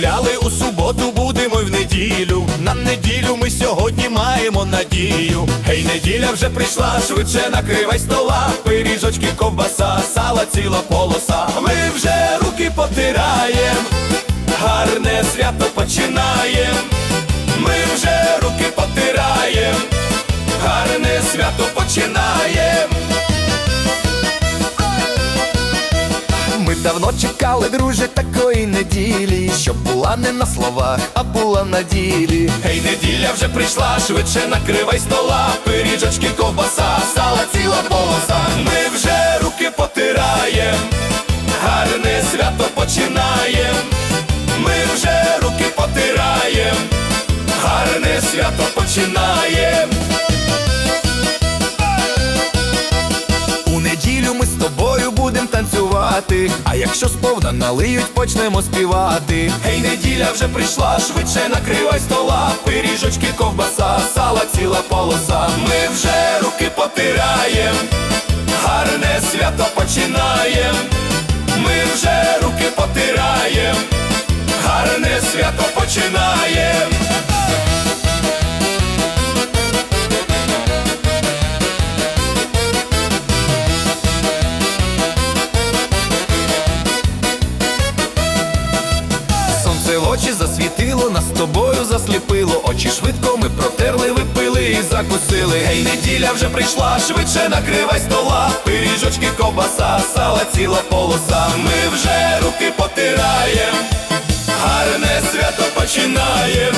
Гуляли у суботу, будемо й в неділю. На неділю ми сьогодні маємо надію. Гей, неділя вже прийшла, швидше накривай стола. Пиріжочки, ковбаса, сала ціла полоса. Ми вже руки потираєм, гарне свято починаєм. Ми вже руки потираєм, гарне свято починаєм. Ми давно чекали, друже, такої неділі була не на словах, а була на ділі. Гей, неділя вже прийшла, швидше накривай стола, пиріжочки, ковбаса, сала ціла полоса. Ми вже руки потираєм, гарне свято починаєм. Танцювати. А якщо сповна налиють, почнемо співати. Гей, неділя вже прийшла, швидше накривай стола. Пиріжочки, ковбаса, сала ціла полоса. Ми вже руки потираєм, гарне свято починаєм. Сонце очі засвітило, нас тобою засліпило. Очі швидко ми протерли, випили і закусили. Гей, неділя вже прийшла, швидше накривай стола. Пиріжочки, ковбаса, сала ціла полоса. Ми вже руки потираєм, гарне свято починаєм.